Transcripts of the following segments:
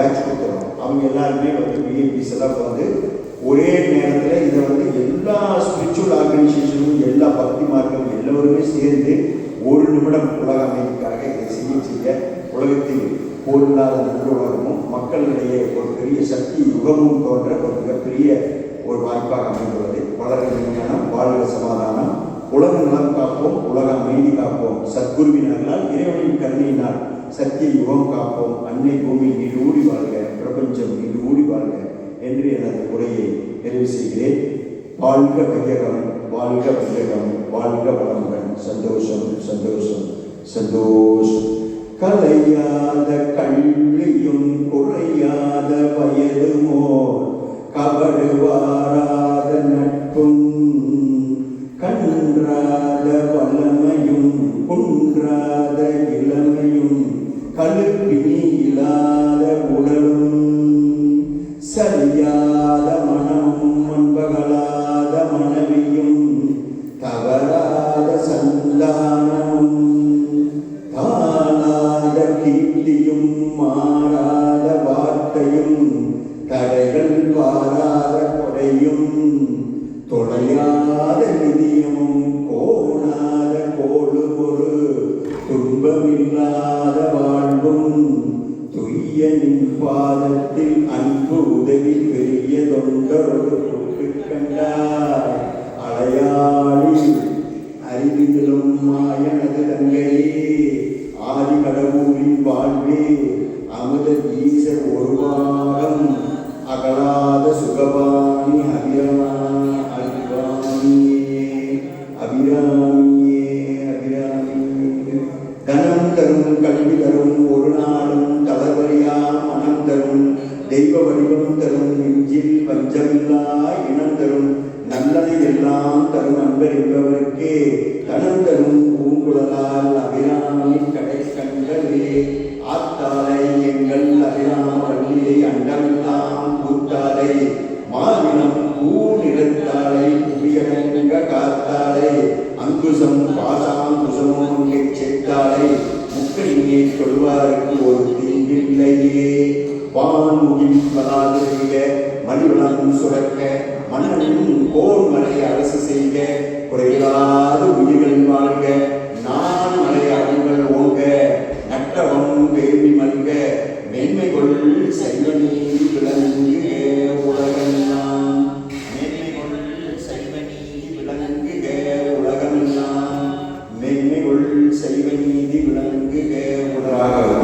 Batch கொடுக்குறோம் அவங்க எல்லாருமே வந்து விஐபிஸ் எல்லாம் வந்து ஒரே நேரத்தில் இதை வந்து எல்லா ஸ்பிரிச்சுவல் ஆர்கனைசேஷனும் எல்லா பக்தி மார்க்கும் எல்லோருமே சேர்ந்து ஒரு நிமிடம் உலக அமைதிக்காக இதை செய்ய செய்ய உலகத்தில் போரில்லாத நல்லுலகமும் மக்களிடையே ஒரு பெரிய சக்தி யுகமும் தோன்ற ஒரு மிகப்பெரிய ஒரு வாய்ப்பாக அமைந்துள்ளது. வளர விஞ்ஞானம் வாழ்க சமாதானம் உலக நலம் காப்போம் உலக அமைதி காப்போம். சத்குருவினர்களால் இறைவனின் கருணையினால் சத்திய யுகம் காப்போம் அன்னை பூமி நீடூடி வாழ்க பிரபஞ்சம் நீடூடி வாழ்க என்று எனது உரையை நிறைவு செய்கிறேன். வாழ்க வையகம் வாழ்க வையகம் வாழ்க வளமுடன். சந்தோஷம் சந்தோஷம் சந்தோஷம். கலையாத கல்வியும் குறையாத வயதுமோ கபடுவாராத நட்பும் கன்றாத வல்லமையும் குன்றாத கழுப்பினி இல்லாத உடலும் சரியாத மனமும் அன்பகலாத மனைவியும் தவறாத சந்தானமும் தானாத கீர்த்தியும் மாறாத வார்த்தையும் தடைகள் வாராத கொடையும் தொலையாத நிதியமும் கோணாத கோடு ஒரு துன்பமில்லாத துய்யனின் பாதத்தில்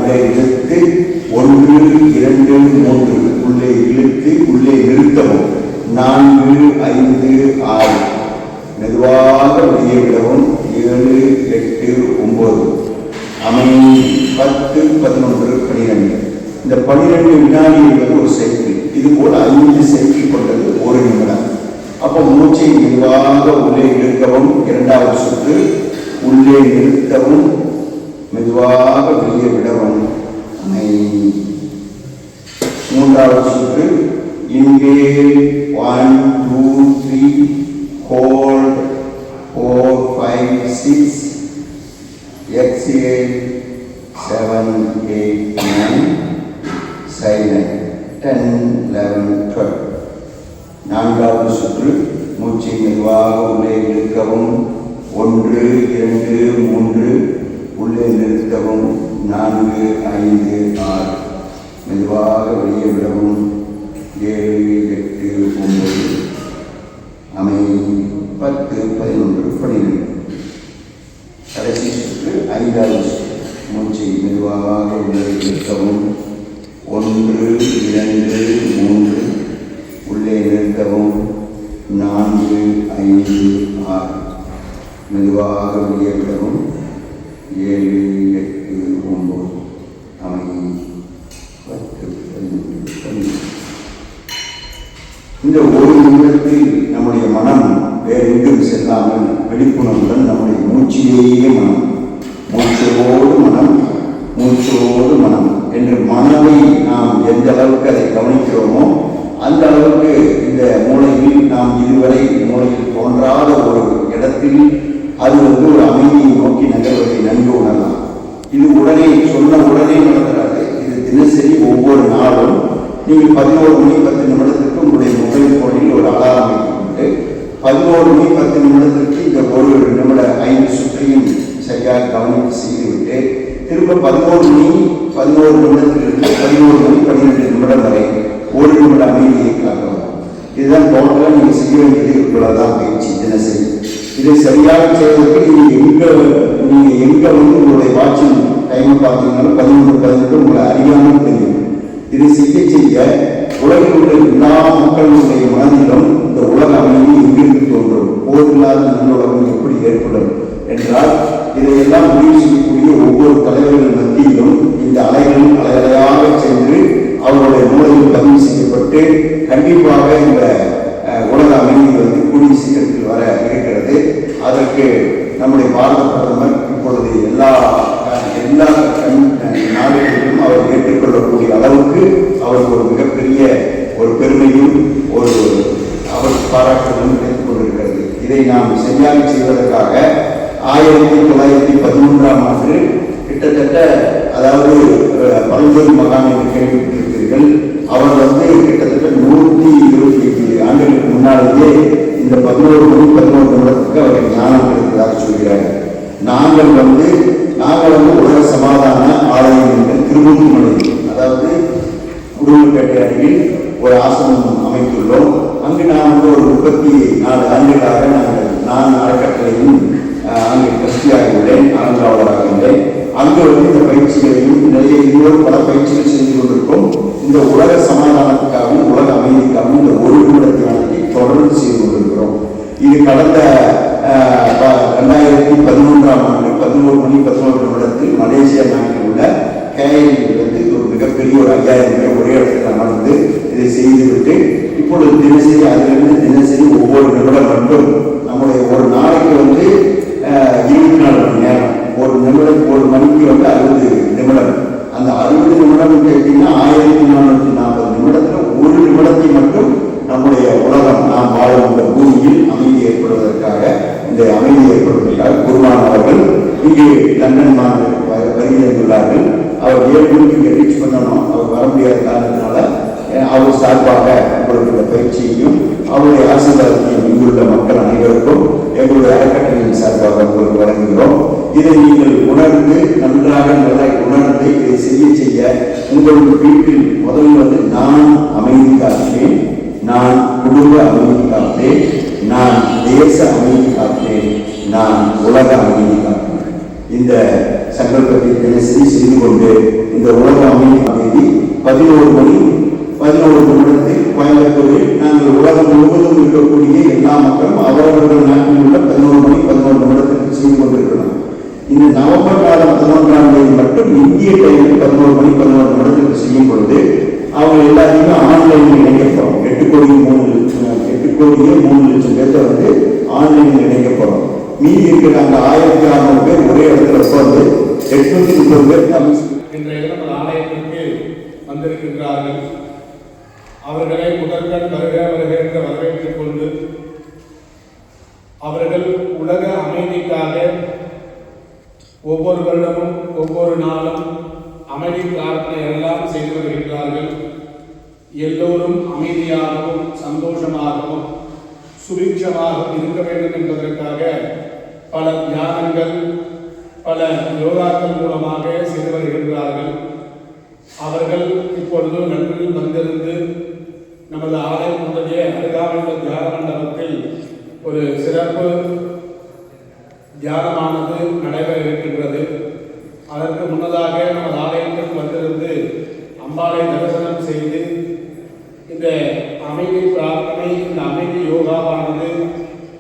உள்ளே இழுத்து ஒன்று இரண்டு மூன்று உள்ளே இழுத்து உள்ளே நிறுத்தவும். நான்கு ஐந்து ஆறு. மெதுவாக வெளியே விடவும். ஏழு எட்டு ஒன்பது. அமை பத்து பதினொன்று பனிரெண்டு. இந்த பனிரெண்டு வினாடி என்பது ஒரு சைக்கிள் இது போல ஐந்து சைக்கிள் கொண்டது ஒரு நிமிடம். அப்போ மூச்சை மெதுவாக உள்ளே இழுக்கவும். இரண்டாவது சுற்று உள்ளே நிறுத்தவும். மெதுவாக வெளியே விடவும் மூன்றாவது சுற்று இங்கே one two three hold four five six exhale seven eight nine silent ten eleven twelve நான்காவது சுற்று மூச்சை மெதுவாக உள்ளே இழுக்கவும் ஒன்று இரண்டு மூன்று உள்ளே நிறுத்தவும் நான்கு ஐந்து ஆறு. மெதுவாக வெளியே விடவும். ஏழு எட்டு ஒன்பது. அமை பத்து பதினொன்று பன்னிரெண்டு கடைசி சுற்று ஐந்தாவது மூச்சை மெதுவாக உள்ளே நிறுத்தவும். ஒன்று இரண்டு மூன்று. உள்ளே நிறுத்தவும். நான்கு ஐந்து ஆறு. மெதுவாக வெளியே விடவும். ஏழு எட்டு அமைதி பத்து பதினொன்று இந்த ஒரு நிமிடத்தில் நம்முடைய மனம் வேறு எங்கும் செல்லாமல் விழிப்புணர்வுடன் நம்முடைய மூச்சிலேயே மனம். மூச்சோடு மனம் மூச்சோடு மனம் என்று மனதை நாம் எந்த அளவுக்கு அதை கவனிக்கிறோமோ அந்த அளவுக்கு இந்த மூளையில் நாம் இதுவரை மூளையில் தோன்றாத ஒரு இடத்தில் அது வந்து ஒரு அமைதியை நோக்கி நகர்வதை நன்கு உணரலாம். இது உடனே சொன்ன உடனே நடக்கிறாரு இது தினசரி ஒவ்வொரு நாளும் நீங்கள் பதினோரு மணி பத்து நிமிடத்திற்கு உங்களுடைய மொபைல் போனில் ஒரு அலாரம் வைத்துக்கொண்டு பதினோரு மணி பத்து நிமிடத்துக்கு இந்த ஒரு நிமிட ஐந்து சுற்றையும் சரியாக கவனித்து செய்துவிட்டு திரும்ப பதினோரு மணி பதினோரு நிமிடத்திலிருந்து சரியாக செய்வதற்கு நீங்க எங்க நீங்க எங்க வந்து உங்களுடைய வாட்சிங் டைம் பார்த்தீங்கன்னா பதினொன்று பதினெட்டு உங்களை அறியாமல் தெரியும். இதை செய்ய செய்ய உலகில் உள்ள எல்லா மக்களுடைய மனதிலும் இந்த உலக அமைதி எங்கிருந்து தோன்றும்? போர் இல்லாத நல்லுலகம் எப்படி ஏற்படும் என்றால் இதையெல்லாம் முடிவு செய்யக்கூடிய ஒவ்வொரு தலைவர்கள் மத்தியிலும் இந்த அலைகள் அலையலையாக சென்று அவருடைய மூலையில் பதிவு செய்யப்பட்டு கண்டிப்பாக இந்த உலக அமைதி வந்து கூடிய சீக்கிரத்தில் வர இருக்கிறது. அதற்கு நம்முடைய பாரத பிரதமர் இப்பொழுது எல்லா எல்லா நாடுகளிலும் அவர் இந்த உலக சமாதானத்துக்காகவும் உலக அமைதிக்காகவும் இந்த ஒரு தொடர்ந்து செய்து கொண்டிருக்கிறோம். இது கடந்த ரெண்டாயிரத்தி பதினொன்றாம் சார்பாக உங்களுக்கு இந்த பயிற்சியையும் அவருடைய ஆசீர்வாதத்தையும் இங்குள்ள மக்கள் அனைவருக்கும் எங்களுடைய அறக்கட்டளையின் சார்பாக உங்களுக்கு வழங்குகிறோம். இதை நீங்கள் உணர்ந்து நன்றாக நல்லா உணர்ந்து இதை செய்ய செய்ய உங்களுடைய வீட்டில் முதல்ல வந்து நான் அமைதி காப்பேன் நான் குடும்ப அமைதி காப்பேன் நான் தேச அமைதி காப்பேன் நான் உலக அமைதி காப்பேன் இந்த சங்கல்பத்தை தினசரி செய்து கொண்டு இந்த உலக அமைதி அமைதி பதினோரு மணி பதினோரு நிமிடத்தில் கோயம்புத்தூரில் நாங்கள் உலகம் முழுவதும் இருக்கக்கூடிய எல்லா மக்களும் அவரவர்கள் நாட்டில் உள்ள பதினோரு மணி பதினோரு நிமிடத்திற்கு செய்து கொண்டிருக்கிறோம் இந்த நவம்பர் மாதம் பதினொன்றாம் தேதி மட்டும் இந்திய டைமில் பதினோரு மணி பதினோரு நிமிடத்திற்கு செய்யும் பொழுது அவங்க எல்லாத்தையுமே ஆன்லைனில் இணைக்கப்படும். எட்டு கோடி மூணு லட்சம் எட்டு கோடியே மூணு லட்சம் பேர்த்த வந்து ஆன்லைனில் இணைக்கப்படும். மீதி இருக்கிற அந்த ஆயிரத்தி அறுநூறு பேர் ஒரே இடத்துல உட்கார்ந்து எட்நூத்தி முப்பது பேர் தமிழ் அவர்களை முதற்கண் வருக வருக என்று வரவேற்றுக் கொண்டு அவர்கள் உலக அமைதிக்காக ஒவ்வொரு வருடமும் ஒவ்வொரு நாளும் அமைதி பிரார்த்தனை எல்லாம் செய்து வருகின்றார்கள். எல்லோரும் அமைதியாகவும் சந்தோஷமாகவும் சுபிட்சமாகவும் இருக்க வேண்டும் என்பதற்காக பல தியானங்கள் பல யோகாக்கள் மூலமாக செய்து வருகின்றார்கள். அவர்கள் இப்பொழுது நண்பர்கள் வந்திருந்து நமது ஆலயத்தினுடைய அருகாமையுள்ள தியான மண்டபத்தில் ஒரு சிறப்பு தியானமானது நடைபெற இருக்கின்றது அதற்கு முன்னதாக நமது ஆலயத்திற்கு வந்திருந்து அம்பாளை தரிசனம் செய்து இந்த அமைதி பிரார்த்தனை இந்த அமைதி யோகாவானது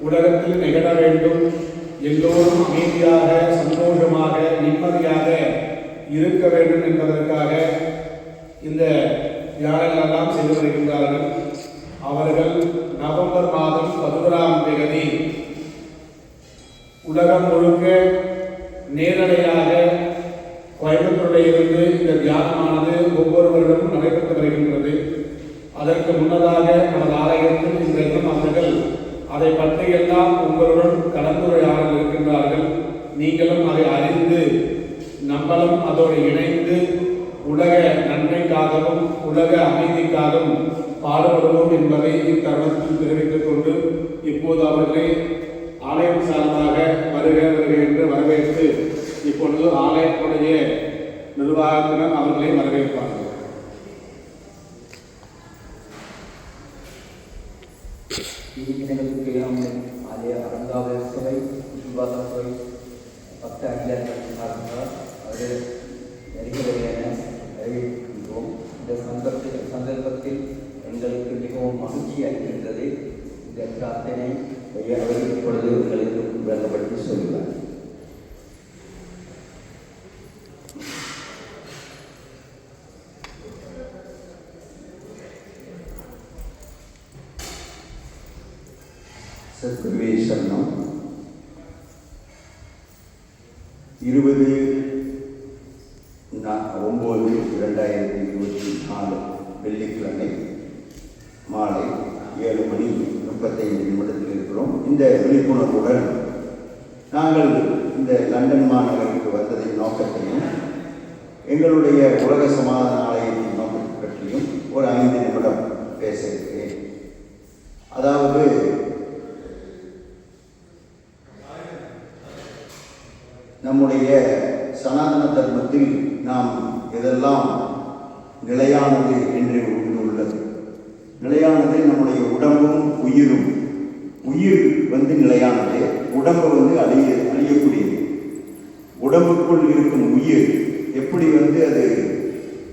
உலகத்தில் நிகழ வேண்டும் எல்லோரும் அமைதியாக சந்தோஷமாக நிம்மதியாக இருக்க வேண்டும் என்பதற்காக இந்த தியானங்கள் எல்லாம் செய்து வருகின்றார்கள் அவர்கள் நவம்பர் மாதம் பதினோராம் தேதி உலகம் முழுக்க நேரடியாக கோயம்புத்தூரில் இருந்து இந்த தியானமானது ஒவ்வொரு வருடமும் நடைபெற்று வருகின்றது அதற்கு முன்னதாக நமது ஆலயத்தில் இன்றைக்கும் அவர்கள் அதை பற்றியெல்லாம் உங்களுடன் கலந்துரையாடல் இருக்கின்றார்கள். நீங்களும் அதை அறிந்து நம்மளும் அதோடு இணைந்து உலக நன்மைக்காகவும் உலக அமைதிக்காகவும் பாடுபடுவோம் என்பதை இத்தருணத்தில் தெரிவித்துக் கொண்டு இப்போது அவர்களை ஆலயம் சார்பாக வருக வருக என்று வரவேற்று இப்பொழுது ஆலயத்துடைய நிர்வாகத்தினர் அவர்களை வரவேற்பார்கள். மிகவும் மகிழ்ச்சி அளிக்கின்றது. இந்த பிரார்த்தனை அவர் இப்பொழுது உங்களுக்கு விளக்கப்படுத்தி சொல்லுவார் சத்குருவே சரணம் இருபது நா- ஒன்பது இரண்டாயிரத்தி இருபத்தி நாலு வெள்ளிக்கிழமை மாலை ஏழு மணி முப்பத்தைந்து நிமிடத்தில் இருக்கிறோம் இந்த விழிப்புணர்வுடன் நாங்கள் இந்த லண்டன் மாநகருக்கு வந்ததின் நோக்கத்தையும் எங்களுடைய உலக சமாதான ஆலயத்தின் நோக்கத்தை பற்றியும் ஒரு ஐந்து நிமிடம் பேச இருக்கிறேன் அதாவது நம்முடைய சனாதன தர்மத்தில் நாம் எதெல்லாம் நிலையானது என்று ஒன்று உள்ளது நிலையானது நம்முடைய உடம்பும் உயிரும். உயிர் வந்து நிலையானது உடம்பு வந்து அழிய அழியக்கூடியது. உடம்புக்குள் இருக்கும் உயிர் எப்படி வந்து அது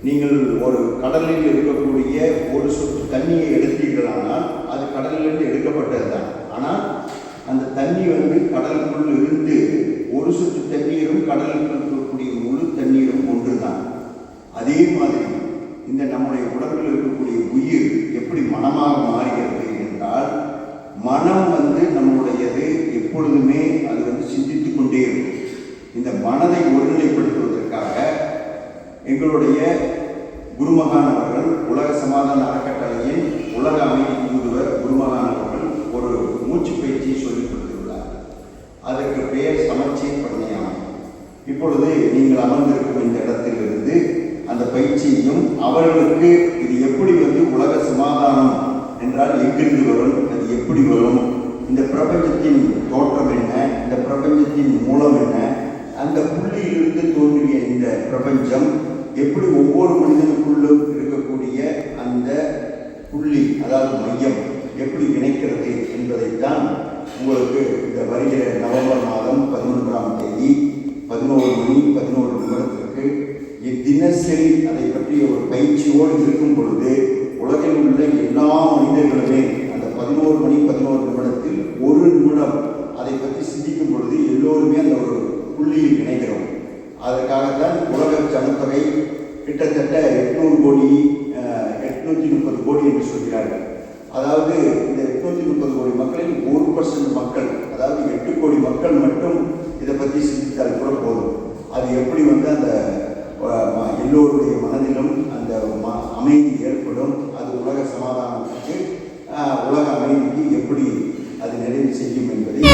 நீங்கள் ஒரு கடலில் இருக்கக்கூடிய ஒரு சொட்டு தண்ணியை எடுத்தீர்களானால் அது கடலிலிருந்து எடுக்கப்பட்டது தான் ஆனால் அந்த தண்ணி வந்து கடலுக்குள் இருந்து ஒரு சொட்டு தண்ணீரும் கடலுக்குள் இருக்கக்கூடிய முழு தண்ணீரும் ஒன்றுதான். அதே மாதிரி இந்த நம்முடைய உடம்பில் இருக்கக்கூடிய உயிர் எப்படி மனமாக மாறுகிறது என்றால் மனம் வந்து நம்முடையது எப்பொழுதுமே அது வந்து சிந்தித்து கொண்டே இருக்கும். இந்த மனதை ஒருநிலைப்படுத்துவதற்காக எங்களுடைய குருமகான் அவர்கள் உலக சமாதான அறக்கட்டளையின் உலக அமைதி தூதுவர் குருமகான் அவர்கள் ஒரு மூச்சு பயிற்சியை சொல்லிக் கொடுத்துள்ளார் அதற்கு பெயர் சமச்சீர் பிரணியானம் இப்பொழுது நீங்கள் அமர்ந்திருக்கும் இந்த இடத்திலிருந்து அந்த பயிற்சியையும் அவர்களுக்கு இது எப்படி வந்து உலக சமாதானம் என்றால் எங்கிருந்து வரும் அது எப்படி வரும் இந்த பிரபஞ்சத்தின் தோற்றம் என்ன இந்த பிரபஞ்சத்தின் மூலம் என்ன அந்த புள்ளியிலிருந்து தோன்றிய இந்த பிரபஞ்சம் எப்படி ஒவ்வொரு மனிதனுக்குள்ளும் இருக்கக்கூடிய அந்த புள்ளி அதாவது மையம் எப்படி இணைக்கிறது என்பதைத்தான் உங்களுக்கு இந்த வருகிற நவம்பர் மாதம் பதினொன்றாம் தேதி பதினோரு மணி பதினோரு நிமிடத்திற்கு தினசரி அதை பற்றிய ஒரு பயிற்சியோடு இருக்கும் பொழுது உலகில் உள்ள எல்லா மனிதர்களுமே அந்த பதினோரு மணி பதினோரு நிமிடத்தில் ஒரு நிமிடம் அதை பற்றி சிந்திக்கும் பொழுது எல்லோருமே அந்த ஒரு புள்ளியில் இணைகிறோம் அதற்காகத்தான் உலக ஜனத்தொகை கிட்டத்தட்ட எட்நூறு கோடி எட்நூற்றி முப்பது கோடி என்று சொல்கிறார்கள் அதாவது இந்த எட்நூற்றி முப்பது கோடி மக்களில் ஒரு பர்சன்ட் மக்கள் அதாவது எட்டு கோடி மக்கள் மட்டும் இதை பற்றி சிந்தித்தால் கூட போதும் அது எப்படி வந்து அந்த அஹ், ம- எல்லோருடைய மனதிலும் அந்த ம- அமைதி ஏற்படும் அது உலக சமாதானத்துக்கு அஹ், உலக அமைதிக்கு எப்படி அது நிறைவு செய்யும் என்பதை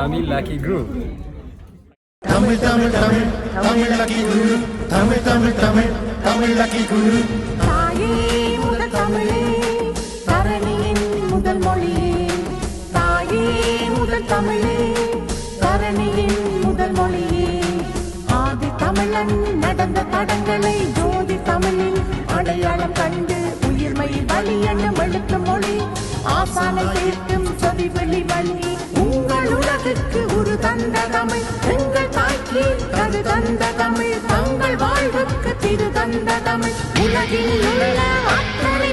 Kami Lucky Group. Tamil Tamil Tamil Tamil lucky குரு தமிழ் தமிழ் தமிழ் தமிழ் லக்கி குரு தாயே முதல் தமிழே தரணியின் முதல் மொழியே தாயே முதல் தமிழே தரணியின் முதல் மொழியே ஆதி தமிழன் நடந்த தடங்களை ஜோதி தமிழில் அடையாளம் கண்டு உயிர்மை வழி என்னும் எழுத்து மொழி. ஆசானை கேட்கும் சொதி வெளி வழி உங்கள் உலகுக்கு ஒரு தந்த தமிழ் எங்கள் தாய்க்கு கரு தந்த தமிழ் தங்கள் வாழ்வுக்கு திரு தந்த தமிழ் உலகில் உள்ள அத்தனை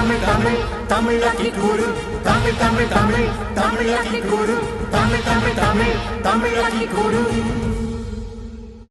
தமிழ் தமிழ் தமிழாக்கி கூறு. தமிழ் தமிழ் தமிழ் தமிழாக்கி கூறு. தமிழ் தமிழ் தமிழ் தமிழாக்கி கூறு.